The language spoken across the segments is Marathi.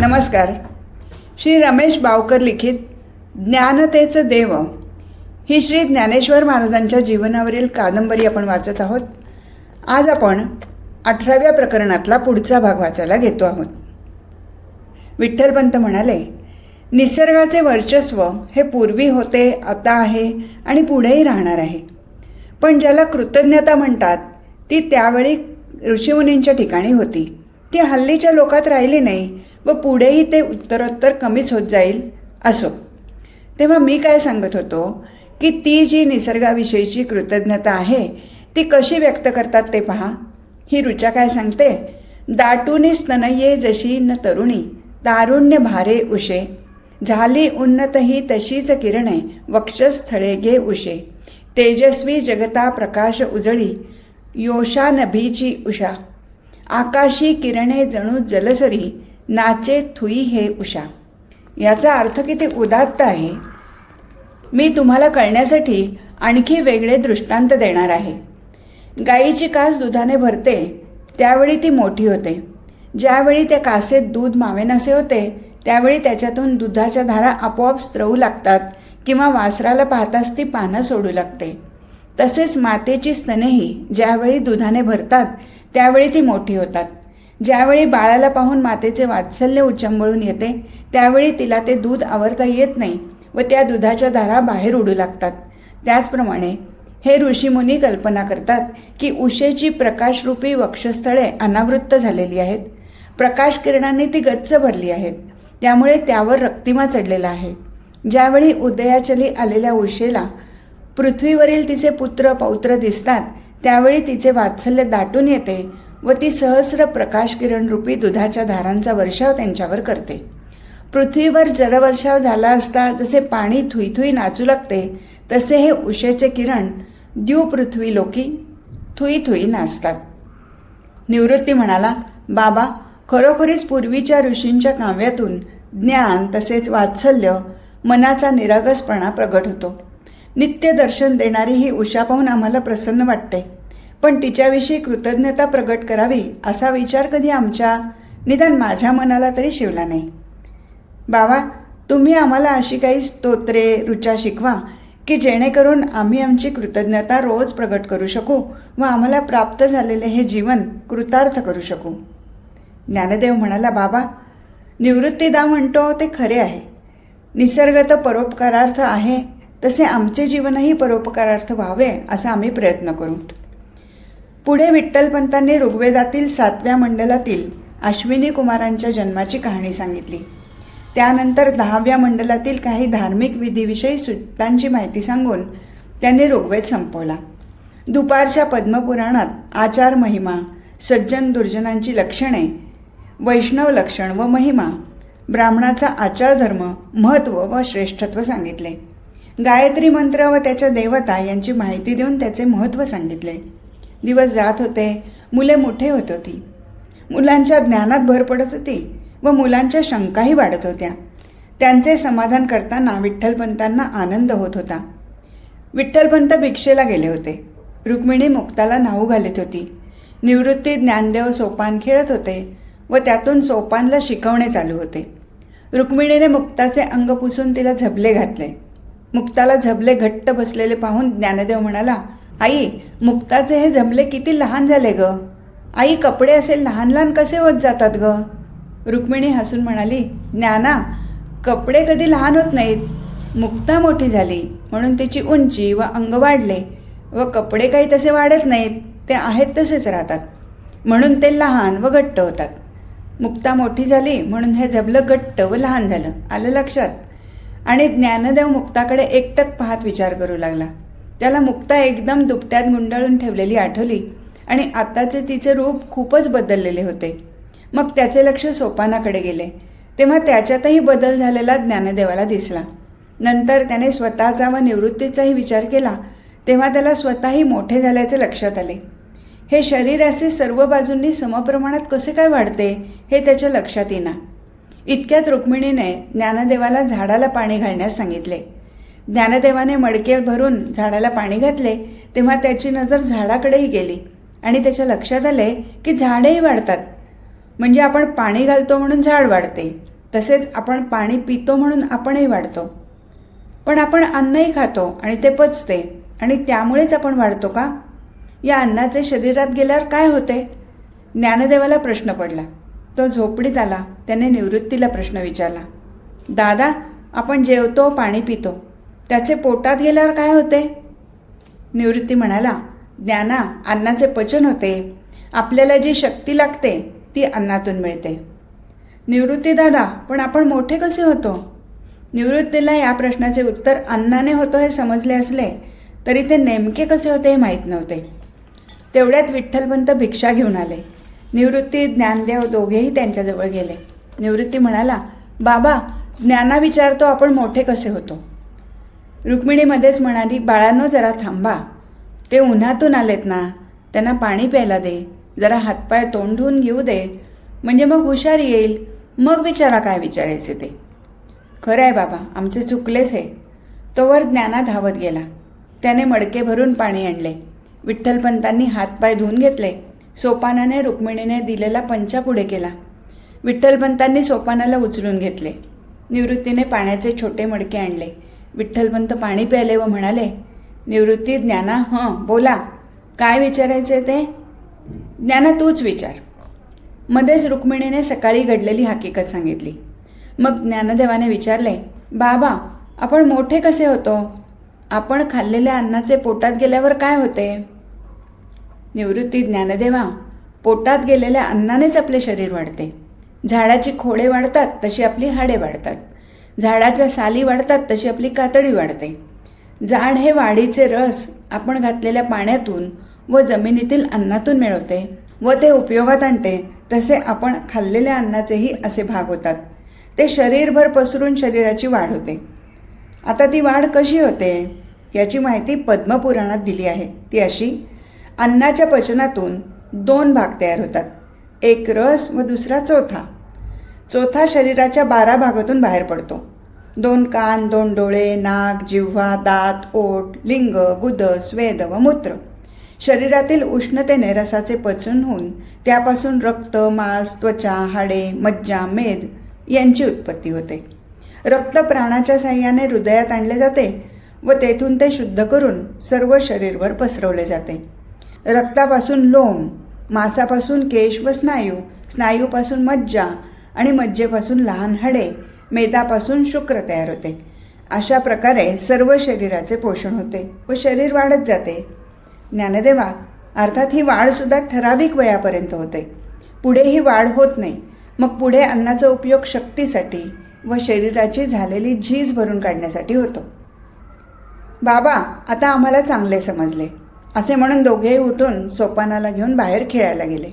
नमस्कार. श्री रमेश बावकर लिखित ज्ञानतेचं देव. ही श्री ज्ञानेश्वर महाराजांच्या जीवनावरील कादंबरी आपण वाचत आहोत. आज आपण अठराव्या प्रकरणातला पुढचा भाग वाचायला घेतो आहोत. विठ्ठलपंत म्हणाले निसर्गाचे वर्चस्व हे पूर्वी होते आता आहे आणि पुढेही राहणार आहे. पण ज्याला कृतज्ञता म्हणतात ती त्यावेळी ऋषीमुनींच्या ठिकाणी होती. ती हल्लीच्या लोकात राहिली नाही व पुढेही ते उत्तरोत्तर कमीच होत जाईल असो. तेव्हा मी काय सांगत होतो की ती जी निसर्गाविषयीची कृतज्ञता आहे ती कशी व्यक्त करतात ते पहा. ही ऋचा काय सांगते? दाटूने स्तनये जशी न तरुणी तारुण्य भारे उशे. झाली उन्नत ही तशीच किरणे वक्षस्थळे गे उशे. तेजस्वी जगता प्रकाश उजळी योषा नभीची उषा. आकाशी किरणे जणू जलसरी नाचे थुई हे उषा. याचा अर्थ किती उदात्त आहे. मी तुम्हाला कळण्यासाठी आणखी वेगळे दृष्टांत देणार आहे. गाईची कास दुधाने भरते त्यावेळी ती मोठी होते. ज्यावेळी त्या कासेत दूध मावेनासे होते त्यावेळी त्याच्यातून दुधाच्या धारा आपोआप स्त्रवू लागतात किंवा वासराला पाहताच ती पानं सोडू लागते. तसेच मातेची स्तनेही ज्यावेळी दुधाने भरतात त्यावेळी ती मोठी होतात. ज्यावेळी बाळाला पाहून मातेचे वात्सल्य उचंबळून येते त्यावेळी तिला ते दूध आवरता येत नाही व त्या दुधाच्या धारा बाहेर उडू लागतात. त्याचप्रमाणे हे ऋषीमुनी कल्पना करतात की उशेची प्रकाशरूपी वक्षस्थळे अनावृत्त झालेली आहेत. प्रकाश किरणांनी ती गच्च भरली आहेत. त्यामुळे त्यावर रक्तिमा चढलेला आहे. ज्यावेळी उदयाचली आलेल्या उशेला पृथ्वीवरील तिचे पुत्र पौत्र दिसतात त्यावेळी तिचे वात्सल्य दाटून येते व ती सहस्र प्रकाश किरण रूपी दुधाच्या धारांचा वर्षाव त्यांच्यावर करते. पृथ्वीवर जलवर्षाव झाला असता जसे पाणी थुईथुई नाचू लागते तसे हे उशेचे किरण द्यू पृथ्वी लोकी थुई थुई नाचतात. निवृत्ती म्हणाला बाबा खरोखरीच पूर्वीच्या ऋषींच्या काव्यातून ज्ञान तसेच वात्सल्य मनाचा निरागसपणा प्रगट होतो. नित्य दर्शन देणारी ही उषा पाहून आम्हाला प्रसन्न वाटते. पण तिच्याविषयी कृतज्ञता प्रगट करावी असा विचार कधी आमच्या निदान माझ्या मनाला तरी शिवला नाही. बाबा तुम्ही आम्हाला अशी काही स्तोत्रे रुचा शिकवा की जेणेकरून आम्ही आमची कृतज्ञता रोज प्रगट करू शकू व आम्हाला प्राप्त झालेले हे जीवन कृतार्थ करू शकू. ज्ञानदेव म्हणाला बाबा निवृत्तीदा म्हणतो ते खरे आहे. निसर्ग तर परोपकारार्थ आहे तसे आमचे जीवनही परोपकारार्थ व्हावे असा आम्ही प्रयत्न करू. पुढे विठ्ठलपंतांनी ऋग्वेदातील सातव्या मंडलातील अश्विनी कुमारांच्या जन्माची कहाणी सांगितली. त्यानंतर दहाव्या मंडलातील काही धार्मिक विधीविषयी सूत्रांची माहिती सांगून त्यांनी ऋग्वेद संपवला. दुपारच्या पद्मपुराणात आचार महिमा सज्जन दुर्जनांची लक्षणे वैष्णव लक्षण व महिमा ब्राह्मणाचा आचारधर्म महत्त्व व श्रेष्ठत्व सांगितले. गायत्री मंत्र व त्याच्या देवता यांची माहिती देऊन त्याचे महत्त्व सांगितले. दिवस जात होते. मुले मोठे होत होती. मुलांच्या ज्ञानात भर पडत होती व मुलांच्या शंकाही वाढत होत्या. त्यांचे समाधान करताना विठ्ठलपंतांना आनंद होत होता. विठ्ठलपंत भिक्षेला गेले होते. रुक्मिणी मुक्ताला नाऊ घालत होती. निवृत्ती ज्ञानदेव सोपान खेळत होते व त्यातून सोपानला शिकवणे चालू होते. रुक्मिणीने मुक्ताचे अंग पुसून तिला झबले घातले. मुक्ताला झबले घट्ट बसलेले पाहून ज्ञानदेव म्हणाला आई मुक्ताचे हे झबले किती लहान झाले ग. आई कपडे असे लहान लहान कसे होत जातात ग? रुक्मिणी हसून म्हणाली ज्ञाना कपडे कधी लहान होत नाहीत. मुक्ता मोठी झाली म्हणून तिची उंची व अंग वाढले व कपडे काही तसे वाढत नाहीत ते आहेत तसेच राहतात. म्हणून ते लहान व घट्ट होतात. मुक्ता मोठी झाली म्हणून हे जबलं घट्ट व लहान झालं. आलं लक्षात? आणि ज्ञानदेव मुक्ताकडे एकटक पाहत विचार करू लागला. त्याला मुक्ता एकदम दुपट्यात गुंडाळून ठेवलेली आठवली आणि आताचे तिचे रूप खूपच बदललेले होते. मग त्याचे लक्ष सोपानाकडे गेले. तेव्हा त्याच्यातही बदल झालेला ज्ञानदेवाला दिसला. नंतर त्याने स्वतःचा व निवृत्तीचाही विचार केला तेव्हा त्याला स्वतःही मोठे झाल्याचे लक्षात आले. हे शरीर असे सर्व बाजूंनी समप्रमाणात कसे काय वाढते हे त्याच्या लक्षात येईना. इतक्यात रुक्मिणीने ज्ञानदेवाला झाडाला पाणी घालण्यास सांगितले. ज्ञानदेवाने मडके भरून झाडाला पाणी घातले तेव्हा त्याची नजर झाडाकडेही गेली आणि त्याच्या लक्षात आले की झाडेही वाढतात. म्हणजे आपण पाणी घालतो म्हणून झाड वाढते तसेच आपण पाणी पितो म्हणून आपणही वाढतो. पण आपण अन्नही खातो आणि ते पचते आणि त्यामुळेच आपण वाढतो का? या अन्नाचे शरीरात गेल्यावर काय होते? ज्ञानदेवाला प्रश्न पडला. तो झोपडीत आला त्याने निवृत्तीला प्रश्न विचारला. दादा आपण जेवतो पाणी पितो. त्याचे पोटात गेल्यावर काय होते? निवृत्ती म्हणाला ज्ञाना अन्नाचे पचन होते. आपल्याला जी शक्ती लागते ती अन्नातून मिळते. निवृत्ती दादा पण आपण मोठे कसे होतो? निवृत्तीला या प्रश्नाचे उत्तर अन्नाने होतो हे समजले असले तरी ते नेमके कसे होते हे माहीत नव्हते. तेवढ्यात विठ्ठलपंत भिक्षा घेऊन आले. निवृत्ती ज्ञानदेव दोघेही त्यांच्याजवळ गेले. निवृत्ती म्हणाला बाबा ज्ञाना विचारतो आपण मोठे कसे होतो. रुक्मिणी मध्येच म्हणाली बाळांनो जरा थांबा. ते उन्हातून आलेत ना. त्यांना पाणी प्यायला दे. जरा हातपाय तोंड धुवून घेऊ दे. म्हणजे मग हुशार येईल. मग विचारा काय विचारायचे ते. खरं आहे बाबा आमचे चुकलेच आहे तोवर ज्ञाना धावत गेला. त्याने मडके भरून पाणी आणले. विठ्ठलपंतांनी हातपाय धुवून घेतले. सोपानाने रुक्मिणीने दिलेला पंचा पुढे केला. विठ्ठलपंतांनी सोपानाला उचलून घेतले. निवृत्तीने पाण्याचे छोटे मडके आणले. विठ्ठलपंत पाणी प्यायले व म्हणाले निवृत्ती ज्ञाना हं बोला. काय विचारायचे ते? ज्ञाना तूच विचार. मध्येच रुक्मिणीने सकाळी घडलेली हकीकत सांगितली. मग ज्ञानदेवाने विचारले बाबा आपण मोठे कसे होतो? आपण खाल्लेल्या अन्नाचे पोटात गेल्यावर काय होते? निवृत्ती ज्ञानदेवा पोटात गेलेल्या अन्नानेच आपले शरीर वाढते. झाडाची खोडे वाढतात तशी आपली हाडे वाढतात. झाडाच्या साली वाढतात तशी आपली कातडी वाढते. झाड हे वाढीचे रस आपण घातलेल्या पाण्यातून व जमिनीतील अन्नातून मिळवते व ते उपयोगात आणते. तसे आपण खाल्लेल्या अन्नाचेही असे भाग होतात. ते शरीरभर पसरून शरीराची वाढ होते. आता ती वाढ कशी होते? याची माहिती पद्मपुराणात दिली आहे. ती अशी अन्नाच्या पचनातून दोन भाग तयार होतात. एक रस व दुसरा चौथा. चौथा शरीराच्या बारा भागातून बाहेर पडतो. दोन कान दोन डोळे नाक जिव्हा दात ओठ लिंग गुद स्वेद व मूत्र. शरीरातील उष्णतेने रसाचे पचन होऊन त्यापासून रक्त मांस त्वचा हाडे मज्जा मेद यांची उत्पत्ती होते. रक्त प्राणाच्या साह्याने हृदयात आणले जाते व तेथून ते शुद्ध करून सर्व शरीरवर पसरवले जाते. रक्तापासून लोम मांसापासून केश व स्नायू स्नायूपासून मज्जा आणि मज्जेपासून लहान हाडे मेदापासून शुक्र तयार होते. अशा प्रकारे सर्व शरीराचे पोषण होते व शरीर वाढत जाते. ज्ञानदेवा अर्थात ही वाढसुद्धा ठराविक वयापर्यंत होते. पुढे ही वाढ होत नाही. मग पुढे अन्नाचा उपयोग शक्तीसाठी व शरीराची झालेली झीज भरून काढण्यासाठी होतो. बाबा आता आम्हाला चांगले समजले. असे म्हणून दोघेही उठून सोपानाला घेऊन बाहेर खेळायला गेले.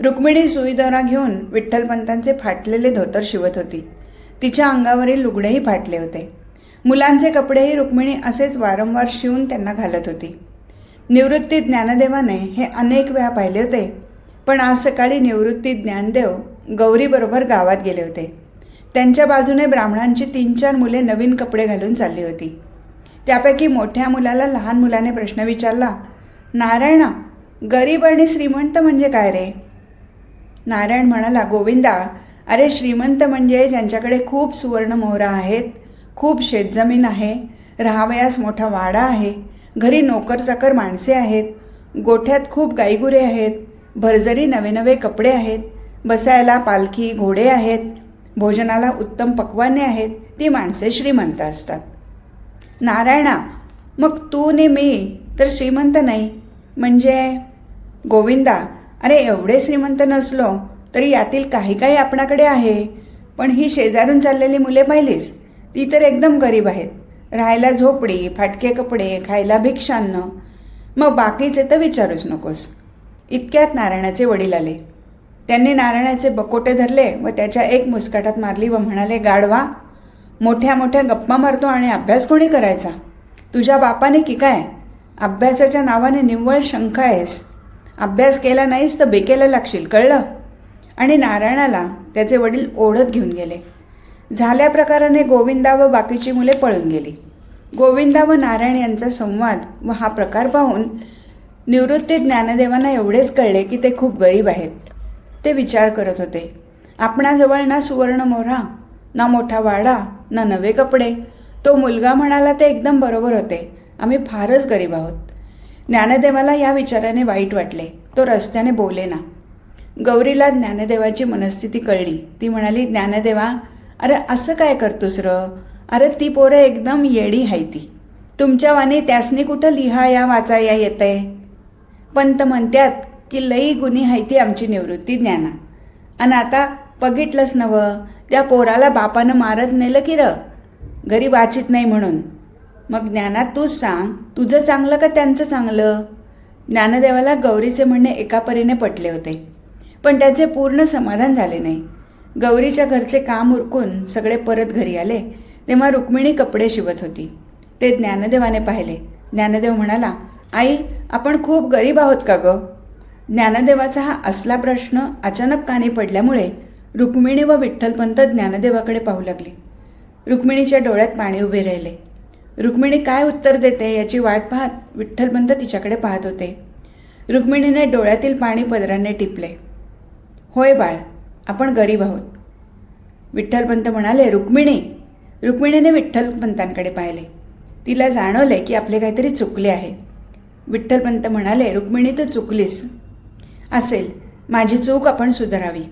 रुक्मिणी सुईदोरा घेऊन विठ्ठलपंतांचे फाटलेले धोतर शिवत होती. तिच्या अंगावरील लुगडेही फाटले होते. मुलांचे कपडेही रुक्मिणी असेच वारंवार शिवून त्यांना घालत होती. निवृत्ती ज्ञानदेवाने हे अनेक वेळा पाहिले होते पण आज सकाळी निवृत्ती ज्ञानदेव गौरीबरोबर गावात गेले होते. त्यांच्या बाजूने ब्राह्मणांची तीन चार मुले नवीन कपडे घालून चालली होती. त्यापैकी मोठ्या मुलाला लहान मुलाने प्रश्न विचारला नारायणा गरीब आणि श्रीमंत म्हणजे काय रे? नारायण म्हणाला गोविंदा अरे श्रीमंत म्हणजे ज्यांच्याकडे खूप सुवर्ण मोहरा आहेत खूप शेतजमीन आहे राहावयास मोठा वाडा आहे घरी नोकर चाकर माणसे आहेत गोठ्यात खूप गाईगुरे आहेत भरजरी नवे नवे कपडे आहेत बसायला पालखी घोडे आहेत भोजनाला उत्तम पक्वाने आहेत ती माणसे श्रीमंत असतात. नारायणा मग तू ने मी तर श्रीमंत नाही. म्हणजे गोविंदा अरे एवढे श्रीमंत नसलो तरी यातील काही काही आपणाकडे आहे. पण ही शेजारून चाललेली मुले पाहिलीस ती तर एकदम गरीब आहेत. राहायला झोपडी फाटके कपडे खायला भिक्षान्न. मग बाकीचे तर विचारूच नकोस. इतक्यात नारायणाचे वडील आले. त्यांनी नारायणाचे बकोटे धरले व त्याच्या एक मुस्काटात मारली व म्हणाले गाढवा मोठ्या मोठ्या गप्पा मारतो आणि अभ्यास कोणी करायचा? तुझ्या बापाने की काय? अभ्यासाच्या नावाने निव्वळ शंका आहेस. अभ्यास केला नाहीस तर बेकेला लागशील कळलं? आणि नारायणाला त्याचे वडील ओढत घेऊन गेले. झाल्या प्रकाराने गोविंदा व बाकीची मुले पळून गेली. गोविंदा व नारायण यांचा संवाद व हा प्रकार पाहून निवृत्ती ज्ञानदेवांना एवढेच कळले की ते खूप गरीब आहेत. ते विचार करत होते. आपणाजवळ ना सुवर्ण मोरा ना मोठा वाडा ना नवे कपडे. तो मुलगा म्हणाला ते एकदम बरोबर होते. आम्ही फारच गरीब आहोत. ज्ञानदेवाला या विचाराने वाईट वाटले. तो रस्त्याने बोले ना. गौरीला ज्ञानदेवाची मनस्थिती कळली. ती म्हणाली ज्ञानदेवा अरे असं काय करतोस र? अरे ती पोरं एकदम येडी हायती तुमच्या वाणी त्यासनी कुठं लिहा या वाचा या येतंय? पंत म्हणत्यात की लई गुन्ही हायती आमची निवृत्ती ज्ञाना. आणि आता बघितलंच नवं त्या पोराला बापानं मारत नेलं की र? घरी वाचित नाही म्हणून. मग ज्ञानात तूच सांग तुझं चांगलं का त्यांचं चांगलं? ज्ञानदेवाला गौरीचे म्हणणे एका परीने पटले होते. पण त्याचे पूर्ण समाधान झाले नाही. गौरीच्या घरचे काम उरकून सगळे परत घरी आले तेव्हा रुक्मिणी कपडे शिवत होती. ते ज्ञानदेवाने पाहिले. ज्ञानदेव म्हणाला आई आपण खूप गरीब आहोत का ग? ज्ञानदेवाचा हा असला प्रश्न अचानक कानी पडल्यामुळे रुक्मिणी व विठ्ठलपंत ज्ञानदेवाकडे पाहू लागली. रुक्मिणीच्या डोळ्यात पाणी उभे राहिले. रुक्मिणी काय उत्तर देते याची वाट पाहत विठ्ठलपंत तिच्याकडे पाहत होते. रुक्मिणीने डोळ्यातील पाणी पदराने टिपले. होय बाळ आपण गरीब आहोत. विठ्ठलपंत म्हणाले रुक्मिणी. रुक्मिणीने विठ्ठलपंतांकडे पाहिले. तिला जाणवले की आपले काहीतरी चुकले आहे. विठ्ठलपंत म्हणाले रुक्मिणी तू चुकलीस. असेल माझी चूक आपण सुधारावी.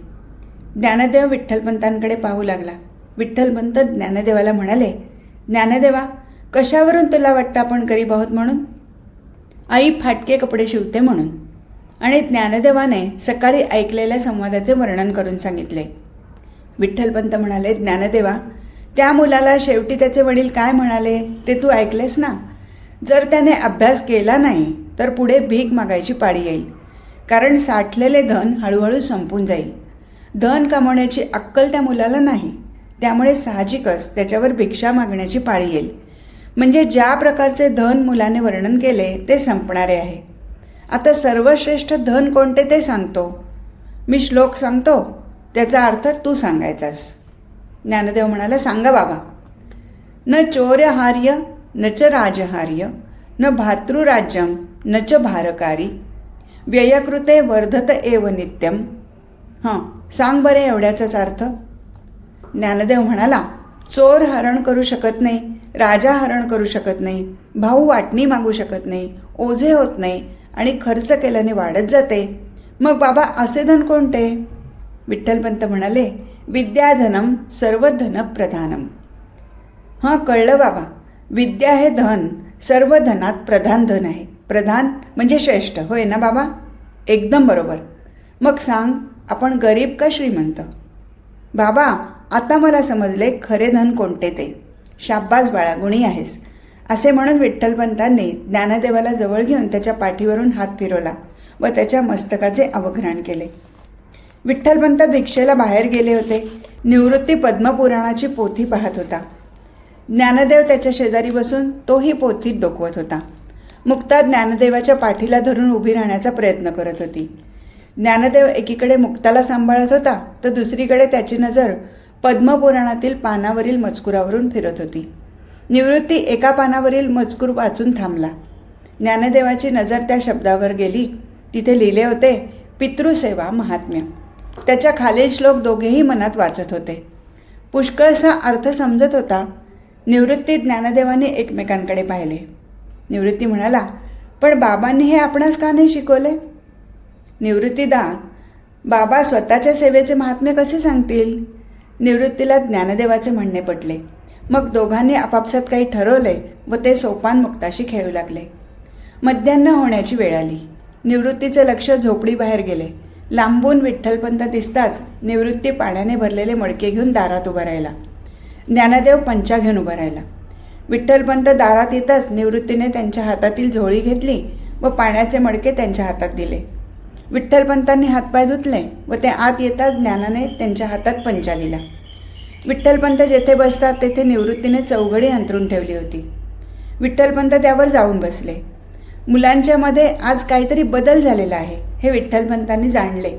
ज्ञानदेव विठ्ठलपंतांकडे पाहू लागला. विठ्ठलपंत ज्ञानदेवाला म्हणाले ज्ञानदेवा कशावरून तुला वाटतं आपण गरीब आहोत म्हणून? आई फाटके कपडे शिवते म्हणून. आणि ज्ञानदेवाने सकाळी ऐकलेल्या संवादाचे वर्णन करून सांगितले. विठ्ठलपंत म्हणाले ज्ञानदेवा त्या मुलाला शेवटी त्याचे वडील काय म्हणाले ते तू ऐकलेस ना? जर त्याने अभ्यास केला नाही तर पुढे भीक मागायची पाळी येईल. कारण साठलेले धन हळूहळू संपून जाईल. धन कमवण्याची अक्कल त्या मुलाला नाही. त्यामुळे साहजिकच त्याच्यावर भिक्षा मागण्याची पाळी येईल. म्हणजे ज्या प्रकारचे धन मुलाने वर्णन केले ते संपणारे आहे. आता सर्वश्रेष्ठ धन कोणते ते सांगतो. मी श्लोक सांगतो त्याचा अर्थ तू सांगायचास. ज्ञानदेव म्हणाला सांगा बाबा. न चोरहार्य न च राजहार्य न भातृराज्यम न च भारकारी व्ययकृते वर्धत एव नित्यम. हां सांग बरे एवढ्याचाच अर्थ. ज्ञानदेव म्हणाला चोर हरण करू शकत नाही राजा हरण करू शकत नाही भाऊ वाटणी मागू शकत नाही ओझे होत नाही आणि खर्च केल्याने वाढत जाते. मग बाबा असे धन कोणते? विठ्ठलपंत म्हणाले विद्याधनम सर्व धनप्रधानम हां कळलं बाबा. विद्या हे धन सर्व धनात प्रधान धन आहे. प्रधान म्हणजे श्रेष्ठ होय ना बाबा? एकदम बरोबर. मग सांग आपण गरीब का श्रीमंत? बाबा आता मला समजले खरे धन कोणते ते. शाब्बास बाळा गुणी आहेस. असे म्हणून विठ्ठलपंतांनी ज्ञानदेवाला जवळ घेऊन त्याच्या पाठीवरून हात फिरवला व त्याच्या मस्तकाचे अवघ्राण केले. विठ्ठलपंत भिक्षेला बाहेर गेले होते. निवृत्ती पद्मपुराणाची पोथी पाहत होता. ज्ञानदेव त्याच्या शेजारी बसून तोही पोथीत डोकवत होता. मुक्ता ज्ञानदेवाच्या पाठीला धरून उभी राहण्याचा प्रयत्न करत होती. ज्ञानदेव एकीकडे मुक्ताला सांभाळत होता तर दुसरीकडे त्याची नजर पद्मपुराणातील पानावरील मजकुरावरून फिरत होती. निवृत्ती एका पानावरील मजकूर वाचून थांबला. ज्ञानदेवाची नजर त्या शब्दावर गेली. तिथे लिहिले होते पितृसेवा महात्म्य. त्याच्या खालील श्लोक दोघेही मनात वाचत होते. पुष्कळसा अर्थ समजत होता. निवृत्ती ज्ञानदेवाने एकमेकांकडे पाहिले. निवृत्ती म्हणाला पण बाबांनी हे आपणास का नाही शिकवले? निवृत्तीदा बाबा स्वतःच्या सेवेचे महात्म्य कसे सांगतील? निवृत्तीला ज्ञानदेवाचे म्हणणे पटले. मग दोघांनी आपापसात काही ठरवले व ते सोपान मुक्ताशी खेळू लागले. मध्यान्न होण्याची वेळ आली. निवृत्तीचे लक्ष झोपडीबाहेर गेले. लांबून विठ्ठलपंत दिसताच निवृत्ती पाण्याने भरलेले मडके घेऊन दारात उभा राहिला. ज्ञानदेव पंचा घेऊन उभा राहिला. विठ्ठलपंत दारात येताच निवृत्तीने त्यांच्या हातातील झोळी घेतली व पाण्याचे मडके त्यांच्या हातात दिले. विठ्ठलपंतांनी हातपाय धुतले व ते आत येताच ज्ञानाने त्यांच्या हातात पंचा दिला. विठ्ठलपंत जेथे बसतात तेथे निवृत्तीने चौघडी अंतरून ठेवली होती. विठ्ठलपंत त्यावर जाऊन बसले. मुलांच्यामध्ये आज काहीतरी बदल झालेला आहे हे विठ्ठलपंतांनी जाणले.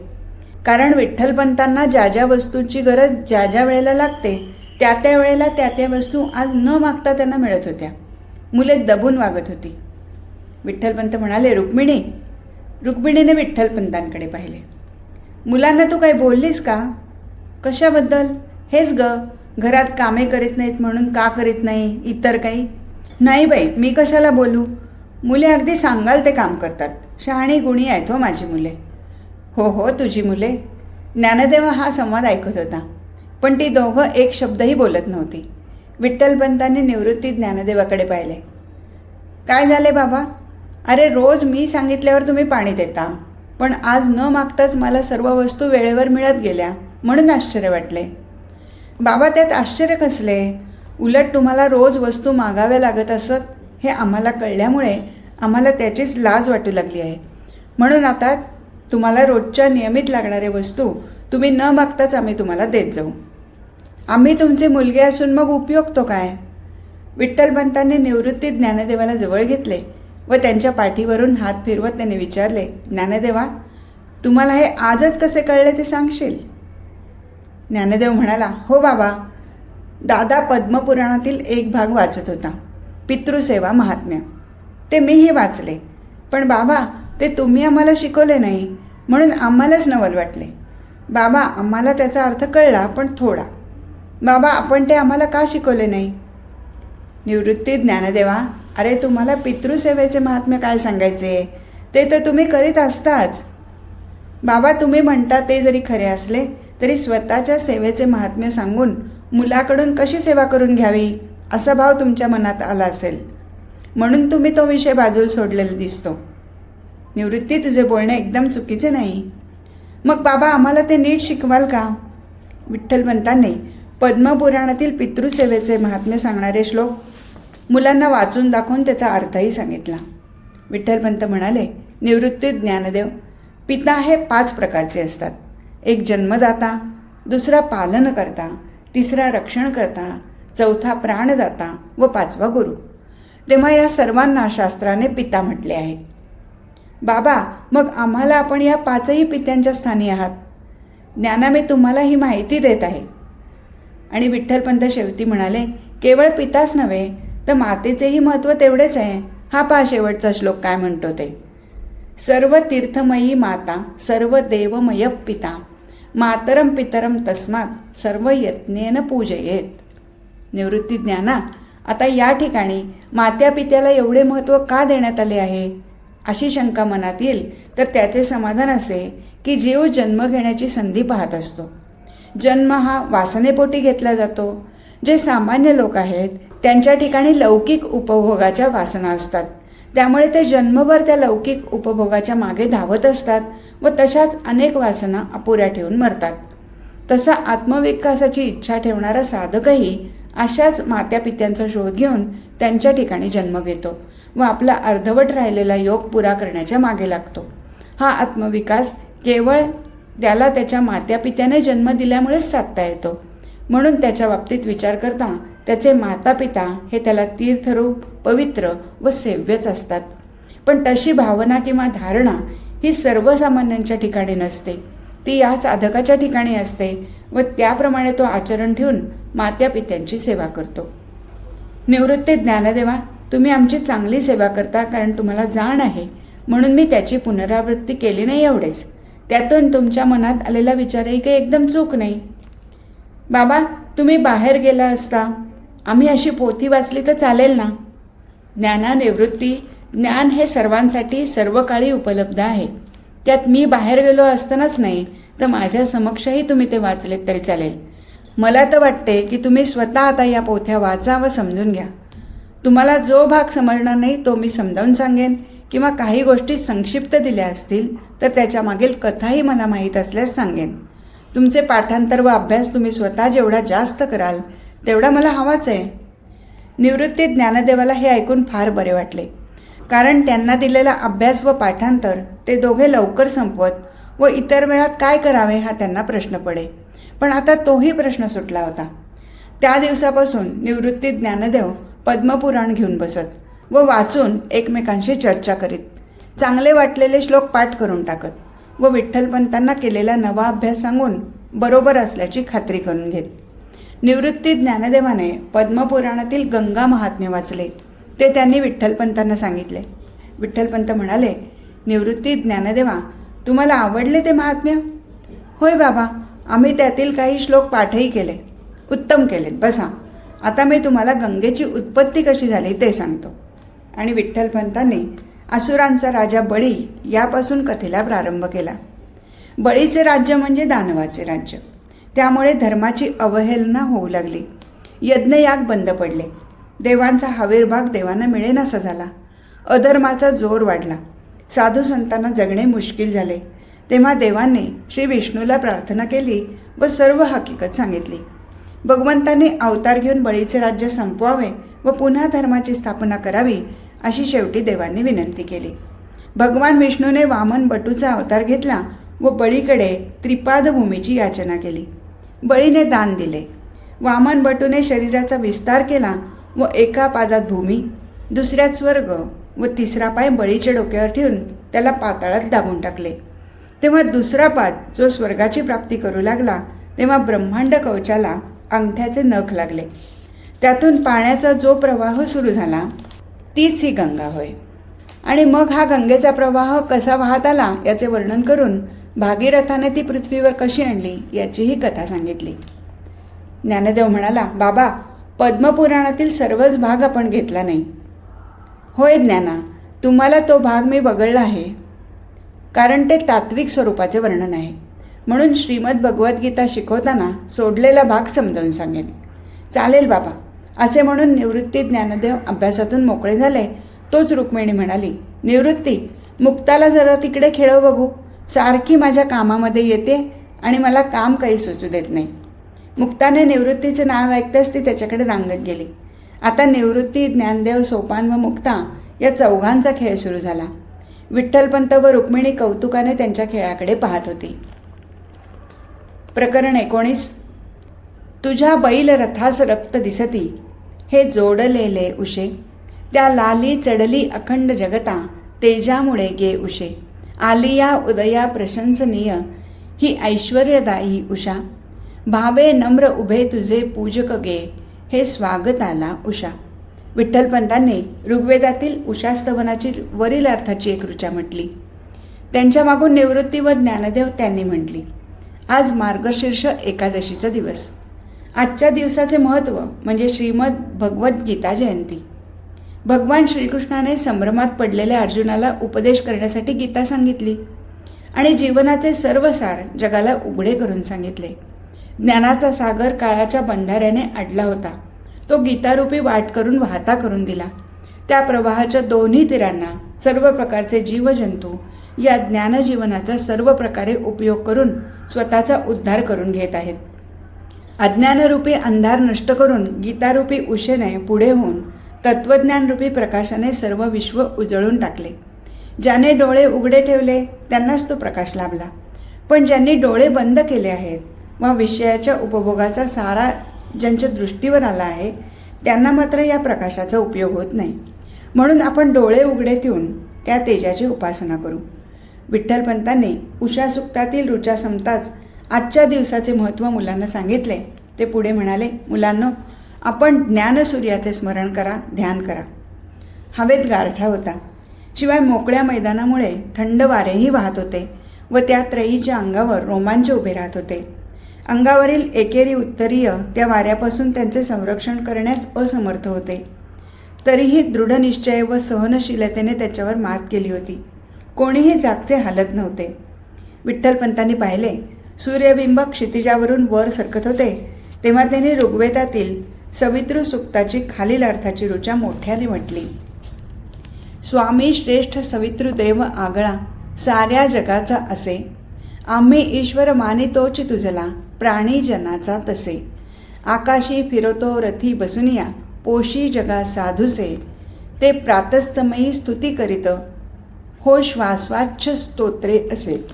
कारण विठ्ठलपंतांना ज्या ज्या वस्तूंची गरज ज्या ज्या वेळेला लागते त्या त्या वेळेला त्या त्या वस्तू आज न मागता त्यांना मिळत होत्या. मुले दबून वागत होती. विठ्ठलपंत म्हणाले रुक्मिणी रुक्मिणीने विठ्ठलपंतांकडे पाहिले. मुलांना तू काही बोललीस का? कशाबद्दल? हेच ग घरात कामे करीत नाहीत म्हणून का करीत नाही इतर काही? नाही बाई मी कशाला बोलू? मुले अगदी सांगाल ते काम करतात. शहाणी गुणी आहेत हो माझी मुले. हो हो तुझी मुले. ज्ञानदेवा हा संवाद ऐकत होता. पण ती दोघं एक शब्दही बोलत नव्हती. विठ्ठलपंतांनी निवृत्ती ज्ञानदेवाकडे पाहिले. काय झाले बाबा? अरे रोज मी सांगितल्यावर तुम्ही पाणी देता. पण आज न मागताच मला सर्व वस्तू वेळेवर मिळत गेल्या म्हणून आश्चर्य वाटले. बाबा त्यात आश्चर्य कसले? उलट तुम्हाला रोज वस्तू मागाव्या लागत असत हे आम्हाला कळल्यामुळे आम्हाला त्याचीच लाज वाटू लागली आहे. म्हणून आता तुम्हाला रोजच्या नियमित लागणाऱ्या वस्तू तुम्ही न मागताच आम्ही तुम्हाला देत जाऊ. आम्ही तुमचे मुलगे असून मग उपयोग तो काय विठ्ठलपंतांनी निवृत्ती ज्ञानदेवाला जवळ घेतले व त्यांच्या पाठीवरून हात फिरवत त्याने विचारले ज्ञानदेवा तुम्हाला हे आजच कसे कळले ते सांगशील? ज्ञानदेव म्हणाला हो बाबा. दादा पद्मपुराणातील एक भाग वाचत होता. पितृसेवा महात्म्य. ते मीही वाचले. पण बाबा ते तुम्ही आम्हाला शिकवले नाही म्हणून आम्हालाच नवल वाटले. बाबा आम्हाला त्याचा अर्थ कळला पण थोडा. बाबा आपण ते आम्हाला का शिकवले नाही? निवृत्ती ज्ञानदेवा अरे तुम्हाला पितृसेवेचे महात्म्य काय सांगायचे? ते तर तुम्ही करीत असताच. बाबा तुम्ही म्हणता ते जरी खरे असले तरी स्वतःच्या सेवेचे महात्म्य सांगून मुलाकडून कशी सेवा करून घ्यावी असा भाव तुमच्या मनात आला असेल. म्हणून तुम्ही तो विषय बाजूला सोडलेला दिसतो. निवृत्ती तुझे बोलणे एकदम चुकीचे नाही. मग बाबा आम्हाला ते नीट शिकवाल का? विठ्ठलवंतांनी पद्मपुराणातील पितृसेवेचे महात्म्य सांगणारे श्लोक मुलांना वाचून दाखवून त्याचा अर्थही सांगितला. विठ्ठलपंत म्हणाले निवृत्ती ज्ञानदेव पिता हे पाच प्रकारचे असतात. एक जन्मदाता दुसरा पालनकर्ता तिसरा रक्षणकर्ता चौथा प्राणदाता व पाचवा गुरु. तेव्हा या सर्वांना शास्त्राने पिता म्हटले आहे बाबा मग आम्हाला आपण या पाचही पित्यांच्या स्थानी आहात? ज्ञाना मी तुम्हाला ही माहिती देत आहे. आणि विठ्ठलपंत शेवटी म्हणाले केवळ पिताच नव्हे तर मातेचेही महत्त्व तेवढेच आहे. हा पहा शेवटचा श्लोक काय म्हणतो ते. सर्व तीर्थमयी माता सर्व देवमय पिता. मातरम पितरम तस्मात सर्व यत्नेन पूजयेत. निवृत्ती ज्ञाना आता या ठिकाणी मात्या पित्याला एवढे महत्त्व का देण्यात आले आहे? अशी शंका मनात येईल तर त्याचे समाधान असे की जीव जन्म घेण्याची संधी पाहत असतो. जन्म हा वासनेपोटी घेतला जातो. जे सामान्य लोक आहेत त्यांच्या ठिकाणी लौकिक उपभोगाच्या वासना असतात. त्यामुळे ते जन्मभर त्या लौकिक उपभोगाच्या मागे धावत असतात व तशाच अनेक वासना अपुऱ्या ठेवून मरतात. तसा आत्मविकासाची इच्छा ठेवणारा साधकही अशाच मात्यापित्यांचा शोध घेऊन त्यांच्या ठिकाणी जन्म घेतो व आपला अर्धवट राहिलेला योग पुरा करण्याच्या मागे लागतो. हा आत्मविकास केवळ त्याला त्याच्या मात्यापित्याने जन्म दिल्यामुळेच साधता येतो. म्हणून त्याच्या बाबतीत विचार करता त्याचे मातापिता हे त्याला तीर्थरूप पवित्र व सेव्यच असतात. पण तशी भावना किंवा धारणा ही सर्वसामान्यांच्या ठिकाणी नसते. ती या साधकाच्या ठिकाणी असते व त्याप्रमाणे तो आचरण ठेवून मात्यापित्यांची सेवा करतो. निवृत्ती ज्ञानदेवा तुम्ही आमची चांगली सेवा करता कारण तुम्हाला जाण आहे. म्हणून मी त्याची पुनरावृत्ती केली नाही एवढेच. त्यातून तुमच्या मनात आलेला विचारही काही एकदम चूक नाही. बाबा तुम्ही बाहेर गेला असता. आम्ही अशी पोथी वाचली तर चालेल ना? ज्ञानानिवृत्ती ज्ञान हे सर्वांसाठी सर्व काळी उपलब्ध आहे. त्यात मी बाहेर गेलो असतानाच नाही तर माझ्या समक्षही तुम्ही ते वाचलेत तरी चालेल. मला तर वाटते की तुम्ही स्वतः आता या पोथ्या वाचा व समजून घ्या. तुम्हाला जो भाग समजणार नाही तो मी समजावून सांगेन किंवा काही गोष्टी संक्षिप्त दिल्या असतील तर त्याच्या मागील कथाही मला माहीत असल्यास सांगेन. तुमचे पाठांतर व अभ्यास तुम्ही स्वतः जेवढा जास्त कराल तेवढा मला हवाच आहे. निवृत्ती ज्ञानदेवाला हे ऐकून फार बरे वाटले. कारण त्यांना दिलेला अभ्यास व पाठांतर ते दोघे लवकर संपवत व इतर वेळात काय करावे हा त्यांना प्रश्न पडे. पण आता तोही प्रश्न सुटला होता. त्या दिवसापासून निवृत्ती ज्ञानदेव पद्मपुराण घेऊन बसत व वाचून एकमेकांशी चर्चा करीत चांगले वाटलेले श्लोक पाठ करून टाकत व विठ्ठलपंतांना केलेला नवा अभ्यास सांगून बरोबर असल्याची खात्री करून घेत. निवृत्ती ज्ञानदेवाने पद्मपुराणातील गंगा महात्म्य वाचले. ते त्यांनी विठ्ठलपंतांना सांगितले. विठ्ठलपंत म्हणाले निवृत्ती ज्ञानदेवा तुम्हाला आवडले ते महात्म्य? होय बाबा आम्ही त्यातील काही श्लोक पाठही केले. उत्तम केलेत बसा. आता मी तुम्हाला गंगेची उत्पत्ती कशी झाली ते सांगतो. आणि विठ्ठलपंतांनी असुरांचा राजा बळी यापासून कथेला प्रारंभ केला. बळीचे राज्य म्हणजे दानवाचे राज्य. त्यामुळे धर्माची अवहेलना होऊ लागली. यज्ञयाग बंद पडले. देवांचा हवीरभाग देवांना मिळेनासा झाला. अधर्माचा जोर वाढला. साधू संतांना जगणे मुश्किल झाले. तेव्हा देवांनी श्री विष्णूला प्रार्थना केली व सर्व हकीकत सांगितली. भगवंतांनी अवतार घेऊन बळीचे राज्य संपवावे व पुन्हा धर्माची स्थापना करावी अशी शेवटी देवांनी विनंती केली. भगवान विष्णूने वामन बटूचा अवतार घेतला व बळीकडे त्रिपादभूमीची याचना केली. बळीने दान दिले. वामन बटूने शरीराचा विस्तार केला व एका पादात भूमी दुसऱ्यात स्वर्ग व तिसरा पाय बळीच्या डोक्यावर ठेवून त्याला पाताळात दाबून टाकले. तेव्हा दुसरा पाद जो स्वर्गाची प्राप्ती करू लागला तेव्हा ब्रह्मांड कवचाला अंगठ्याचे नख लागले. त्यातून पाण्याचा जो प्रवाह सुरू झाला तीच ही गंगा होय. आणि मग हा गंगेचा प्रवाह कसा वाहत आला याचे वर्णन करून भागीरथाने ती पृथ्वीवर कशी आणली याचीही कथा सांगितली. ज्ञानदेव म्हणाला बाबा पद्मपुराणातील सर्वच भाग आपण घेतला नाही. होय ज्ञाना तुम्हाला तो भाग मी वगळला आहे. कारण ते तात्विक स्वरूपाचे वर्णन आहे. म्हणून श्रीमद भगवद्गीता शिकवताना सोडलेला भाग समजावून सांगेन. चालेल बाबा. असे म्हणून निवृत्ती ज्ञानदेव अभ्यासातून मोकळे झाले. तोच रुक्मिणी म्हणाली निवृत्ती मुक्ताला जरा तिकडे खेळव बघू. सारखी माझ्या कामामध्ये येते आणि मला काम काही सुचू देत नाही. मुक्ताने निवृत्तीचं नाव ऐकताच ती त्याच्याकडे रांगत गेली. आता निवृत्ती ज्ञानदेव सोपान व मुक्ता या चौघांचा खेळ सुरू झाला. विठ्ठलपंत व रुक्मिणी कौतुकाने त्यांच्या खेळाकडे पाहत होती. प्रकरण एकोणीस. तुझ्या बैल रथास रक्त दिसती हे जोडलेले उशे. त्या लाली चढली अखंड जगता तेजामुळे गे उशे. आलिया उदया प्रशंसनीय ही ऐश्वर्यदायी उषा. भावे नम्र उभे तुझे पूजक गे हे स्वागताला उषा. विठ्ठलपंतांनी ऋग्वेदातील उषास्तवनाची वरील अर्थाची एक ऋचा म्हटली. त्यांच्या मागून निवृत्ती व ज्ञानदेव त्यांनी म्हटली. आज मार्गशीर्ष एकादशीचा दिवस. आजच्या दिवसाचे महत्त्व म्हणजे श्रीमद भगवद्गीता जयंती. भगवान श्रीकृष्णाने संभ्रमात पडलेल्या अर्जुनाला उपदेश करण्यासाठी गीता सांगितली आणि जीवनाचे सर्व सार जगाला उघडे करून सांगितले. ज्ञानाचा सागर काळाच्या बंधाऱ्याने अडला होता. तो गीतारूपी वाट करून वाहता करून दिला. त्या प्रवाहाच्या दोन्ही तीरांना सर्व प्रकारचे जीवजंतू या ज्ञानजीवनाचा सर्व प्रकारे उपयोग करून स्वतःचा उद्धार करून घेत आहेत. अज्ञानरूपी अंधार नष्ट करून गीतारूपी उशेने पुढे होऊन तत्वज्ञानरूपी प्रकाशाने सर्व विश्व उजळून टाकले. ज्याने डोळे उघडे ठेवले त्यांनाच तो प्रकाश लाभला. पण ज्यांनी डोळे बंद केले आहेत व विषयाच्या उपभोगाचा सारा ज्यांच्या दृष्टीवर आला आहे त्यांना मात्र या प्रकाशाचा उपयोग होत नाही. म्हणून आपण डोळे उघडे ठेवून त्या तेजाची उपासना करू. विठ्ठलपंतांनी उषा सुक्तातील रुचा संपताच आजच्या दिवसाचे महत्त्व मुलांना सांगितले. ते पुढे म्हणाले मुलांनो आपण ज्ञानसूर्याचे स्मरण करा ध्यान करा. हवेत गारठा होता. शिवाय मोकळ्या मैदानामुळे थंड वारेही वाहत होते व त्या त्रयीच्या अंगावर रोमांच उभे राहत होते. अंगावरील एकेरी उत्तरीय त्या वाऱ्यापासून त्यांचे संरक्षण करण्यास असमर्थ होते. तरीही दृढनिश्चय व सहनशीलतेने त्याच्यावर मात केली होती. कोणीही जागचे हालत नव्हते. विठ्ठलपंतांनी पाहिले सूर्यबिंब क्षितिजावरून वर सरकत होते तेव्हा त्यांनी ऋग्वेदातील सवितृ सुक्ताची खालील अर्थाची रुचा मोठ्याने म्हटली. स्वामी श्रेष्ठ सवितृदेव आगळा साऱ्या जगाचा असे. आम्ही ईश्वर मानितोच तुझला प्राणी जनाचा तसे. आकाशी फिरतो रथी बसुनिया पोशी जगा साधुसे. ते प्रातस्तमयी स्तुती करीत हो श्वासवाच्छ स्तोत्रे असे.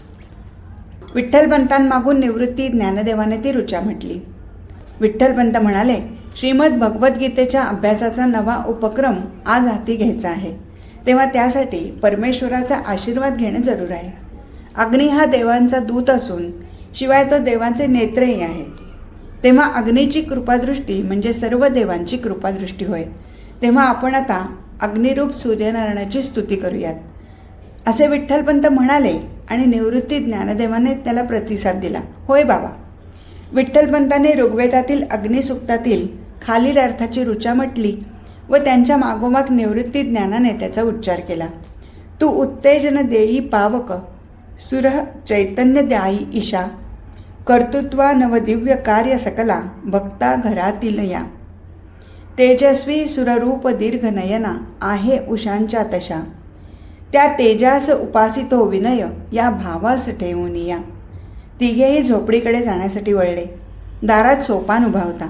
विठ्ठलपंतांमागून निवृत्ती ज्ञानदेवाने ती रुचा म्हटली. विठ्ठलपंत म्हणाले श्रीमद भगवद्गीतेच्या अभ्यासाचा नवा उपक्रम आज हाती घ्यायचा आहे. तेव्हा त्यासाठी परमेश्वराचा आशीर्वाद घेणे जरूर आहे. अग्नी हा देवांचा दूत असून शिवाय तो देवांचे नेत्रही आहे. तेव्हा अग्नीची कृपादृष्टी म्हणजे सर्व देवांची कृपादृष्टी होय. तेव्हा आपण आता अग्निरूप सूर्यनारायणाची स्तुती करूयात. असे विठ्ठलपंत म्हणाले आणि निवृत्ती ज्ञानदेवाने त्याला प्रतिसाद दिला. होय बाबा. विठ्ठलपंतांनी ऋग्वेदातील अग्निसुक्तातील खालील अर्थाची ऋचा म्हटली व त्यांच्या मागोमाग निवृत्ती ज्ञानाने त्याचा उच्चार केला. तू उत्तेजन देई पावक सुरह चैतन्य द्याई ईशा कर्तृत्वा नवदिव्य कार्य सकला भक्ता घरातील या. तेजस्वी सुररूप दीर्घ नयना आहे उषांच्या तशा. त्या तेजास उपासितो विनय या भावास ठेवून या. तिघेही झोपडीकडे जाण्यासाठी वळले. दारात सोपान उभा होता.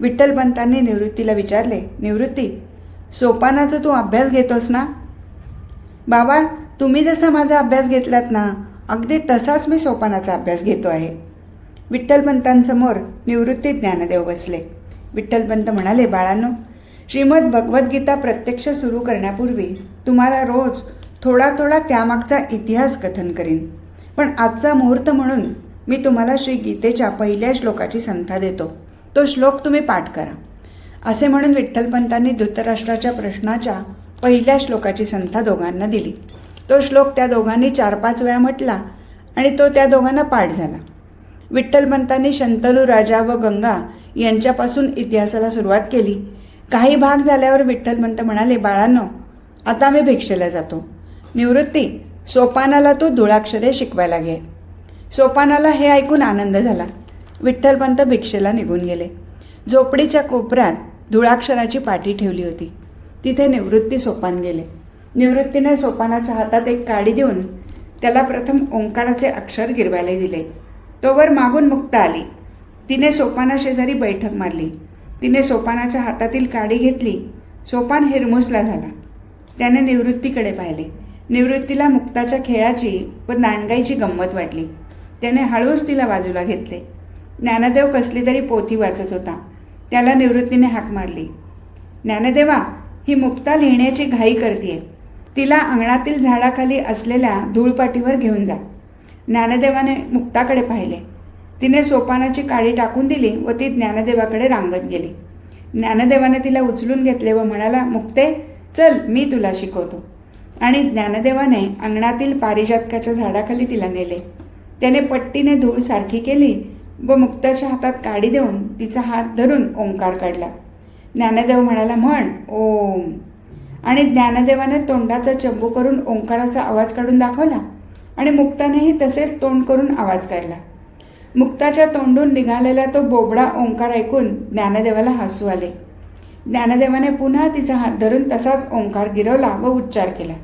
विठ्ठलपंतांनी निवृत्तीला विचारले निवृत्ती सोपानाचा तू अभ्यास घेतोस ना? बाबा तुम्ही जसा माझा अभ्यास घेतलात ना अगदी तसाच मी सोपानाचा अभ्यास घेतो आहे. विठ्ठलपंतांसमोर निवृत्ती ज्ञानदेव बसले. विठ्ठलपंत म्हणाले बाळांनो श्रीमद भगवद्गीता प्रत्यक्ष सुरू करण्यापूर्वी तुम्हाला रोज थोडा थोडा त्यामागचा इतिहास कथन करीन. पण आजचा मुहूर्त म्हणून मी तुम्हाला श्री गीतेच्या पहिल्या श्लोकाची संथा देतो. तो श्लोक तुम्ही पाठ करा. असे म्हणून विठ्ठलपंतांनी धृतराष्ट्राच्या प्रश्नाच्या पहिल्या श्लोकाची संथा दोघांना दिली. तो श्लोक त्या दोघांनी चार पाच वेळा म्हटला आणि तो त्या दोघांना पाठ झाला. विठ्ठलपंतांनी शंतनू राजा व गंगा यांच्यापासून इतिहासाला सुरुवात केली. काही भाग झाल्यावर विठ्ठलपंत म्हणाले बाळांनो आता मी भिक्षेला जातो. निवृत्ती सोपानाला तू धुळाक्षरे शिकवायला घे. सोपानाला हे ऐकून आनंद झाला. विठ्ठलपंत भिक्षेला निघून गेले. झोपडीच्या कोपऱ्यात धुळाक्षराची पाटी ठेवली होती. तिथे निवृत्ती सोपान गेले. निवृत्तीने सोपानाच्या हातात एक काडी देऊन त्याला प्रथम ओंकाराचे अक्षर गिरवायला दिले. तोवर मागून मुक्ता आली. तिने सोपाना शेजारी बैठक मारली. तिने सोपानाच्या हातातील काडी घेतली. सोपान हिरमुसला झाला. त्याने निवृत्तीकडे पाहिले. निवृत्तीला मुक्ताच्या खेळाची व नांडगाईची गंमत वाटली. त्याने हळूच तिला बाजूला घेतले. ज्ञानदेव कसली तरी पोथी वाचत होता. त्याला निवृत्तीने हाक मारली. ज्ञानदेवा ही मुक्ता लिहिण्याची घाई करते तिला अंगणातील झाडाखाली असलेल्या धूळपाटीवर घेऊन जा. ज्ञानदेवाने मुक्ताकडे पाहिले. तिने सोपानाची काळी टाकून दिली व ती ज्ञानदेवाकडे रांगत गेली. ज्ञानदेवाने तिला उचलून घेतले व म्हणाला मुक्ते चल मी तुला शिकवतो. आणि ज्ञानदेवाने अंगणातील पारिजातकाच्या झाडाखाली तिला नेले. त्याने पट्टीने धूळ सारखी केली व मुक्ताच्या हातात काडी देऊन तिचा हात धरून ओंकार काढला. ज्ञानदेव म्हणाला म्हण ओम. आणि ज्ञानदेवाने तोंडाचा चंबू करून ओंकाराचा आवाज काढून दाखवला आणि मुक्तानेही तसेच तोंड करून आवाज काढला. मुक्ताच्या तोंडून निघालेला तो बोबडा ओंकार ऐकून ज्ञानदेवाला हसू आले. ज्ञानदेवाने पुन्हा तिचा हात धरून तसाच ओंकार गिरवला व उच्चार केला.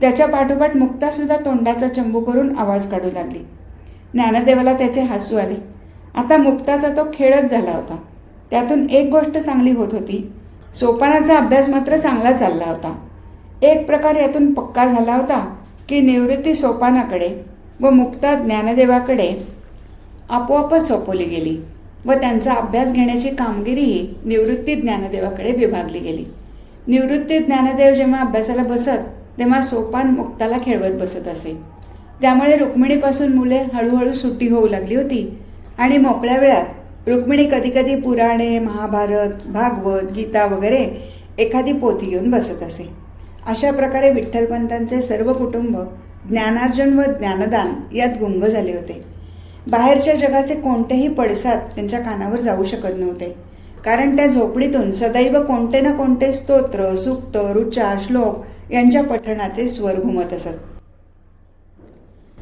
त्याच्या पाठोपाठ मुक्तासुद्धा तोंडाचा चंबू करून आवाज काढू लागली. ज्ञानदेवाला त्याचे हसू आले. आता मुक्ताचा तो खेळच झाला होता. त्यातून एक गोष्ट चांगली होत होती. सोपानाचा अभ्यास मात्र चांगला चालला होता. एक प्रकार यातून पक्का झाला होता की निवृत्ती सोपानाकडे व मुक्ता ज्ञानदेवाकडे आपोआपच सोपवली गेली व त्यांचा अभ्यास घेण्याची कामगिरीही निवृत्ती ज्ञानदेवाकडे विभागली गेली. निवृत्ती ज्ञानदेव जेव्हा अभ्यासाला बसत तेव्हा सोपान मुक्ताला खेळवत बसत असे. त्यामुळे रुक्मिणीपासून मुले हळूहळू सुट्टी होऊ लागली होती. आणि मोकळ्या वेळात रुक्मिणी कधीकधी पुराणे महाभारत भागवत गीता वगैरे एखादी पोथी घेऊन बसत असे. अशा प्रकारे विठ्ठलपंतांचे सर्व कुटुंब ज्ञानार्जन व ज्ञानदान यात गुंग झाले होते. बाहेरच्या जगाचे कोणतेही पडसाद त्यांच्या कानावर जाऊ शकत नव्हते. कारण त्या झोपडीतून सदैव कोणते ना कोणते स्तोत्र सुक्त रुचा श्लोक यांच्या पठणाचे स्वर घुमत असत.